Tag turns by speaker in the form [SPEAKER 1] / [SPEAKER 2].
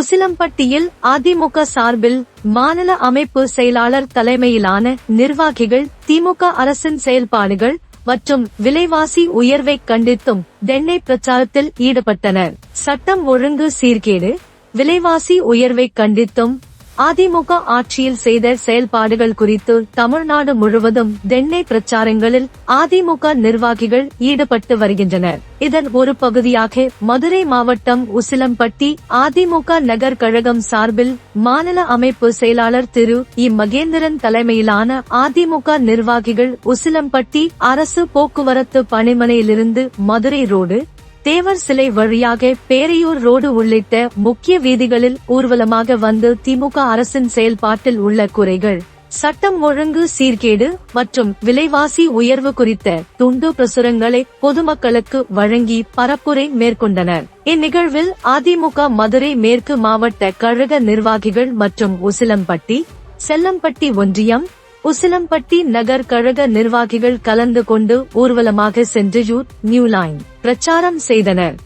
[SPEAKER 1] உசிலம்பட்டியில் அதிமுக சார்பில் மாநில அமைப்பு செயலாளர் தலைமையிலான நிர்வாகிகள் திமுக அரசின் செயல்பாடுகள் மற்றும் விலைவாசி உயர்வை கண்டித்தும் தென்னை பிரச்சாரத்தில் ஈடுபட்டனர். சட்டம் ஒழுங்கு சீர்கேடு விலைவாசி உயர்வை கண்டித்தும் அதிமுக ஆட்சியில் செய்த செயல்பாடுகள் குறித்து தமிழ்நாடு முழுவதும் தென்னை பிரச்சாரங்களில் அதிமுக நிர்வாகிகள் ஈடுபட்டு வருகின்றனர். இதன் ஒரு பகுதியாக மதுரை மாவட்டம் உசிலம்பட்டி அதிமுக நகர் கழகம் சார்பில் மாநில அமைப்பு செயலாளர் திரு. இ. மகேந்திரன் தலைமையிலான அதிமுக நிர்வாகிகள் உசிலம்பட்டி அரசு போக்குவரத்து பணிமனையிலிருந்து மதுரை ரோடு தேவர் சிலை வழியாக பேரையூர் ரோடு உள்ளிட்ட முக்கிய வீதிகளில் ஊர்வலமாக வந்து திமுக அரசின் செயல்பாட்டில் உள்ள குறைகள். சட்டம் ஒழுங்கு சீர்கேடு மற்றும் விலைவாசி உயர்வு குறித்த துண்டு பிரசுரங்களை பொதுமக்களுக்கு வழங்கி பரப்புரை மேற்கொண்டனர். இந்நிகழ்வில் அதிமுக மதுரை மேற்கு மாவட்ட கழக நிர்வாகிகள் மற்றும் உசிலம்பட்டி செல்லம்பட்டி ஒன்றியம் உசிலம்பட்டி நகர் கழக நிர்வாகிகள் கலந்து கொண்டு ஊர்வலமாக சென்று யூத் நியூ லைன் பிரச்சாரம் செய்தனர்.